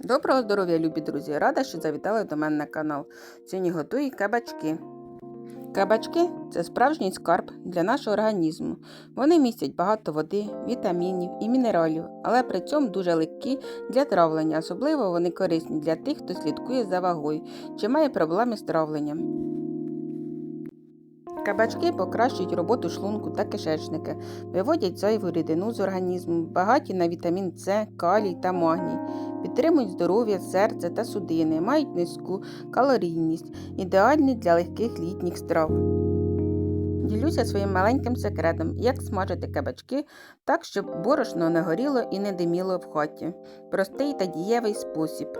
Доброго здоров'я, любі друзі! Рада, що завітали до мене на канал. Сьогодні готую кабачки. Кабачки це справжній скарб для нашого організму. Вони містять багато води, вітамінів і мінералів, але при цьому дуже легкі для травлення. Особливо вони корисні для тих, хто слідкує за вагою чи має проблеми з травленням. Кабачки покращують роботу шлунку та кишечника, виводять зайву рідину з організму, багаті на вітамін С, калій та магній, підтримують здоров'я серця та судини, мають низьку калорійність, ідеальні для легких літніх страв. Ділюся своїм маленьким секретом, як смажити кабачки так, щоб борошно не горіло і не диміло в хаті. Простий та дієвий спосіб.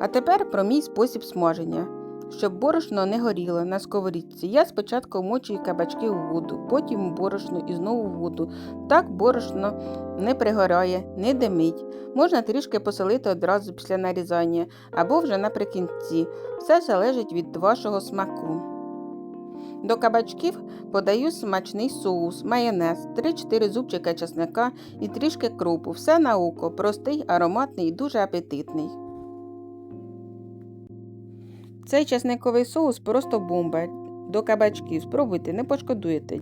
А тепер про мій спосіб смаження. Щоб борошно не горіло на сковорідці, я спочатку вмочую кабачки у воду, потім борошно і знову в воду. Так борошно не пригорає, не димить. Можна трішки посолити одразу після нарізання або вже наприкінці. Все залежить від вашого смаку. До кабачків подаю смачний соус, майонез, 3-4 зубчика чесника і трішки крупу. Все на око, простий, ароматний і дуже апетитний. Цей чесниковий соус просто бомба. До кабачків спробуйте, не пошкодуєте.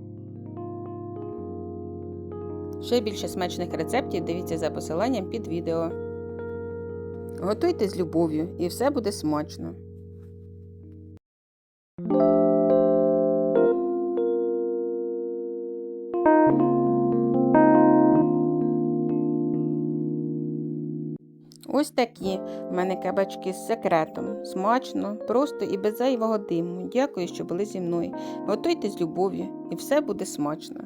Ще більше смачних рецептів дивіться за посиланням під відео. Готуйте з любов'ю і все буде смачно. Ось такі в мене кабачки з секретом. Смачно, просто і без зайвого диму. Дякую, що були зі мною. Готуйте з любов'ю і все буде смачно.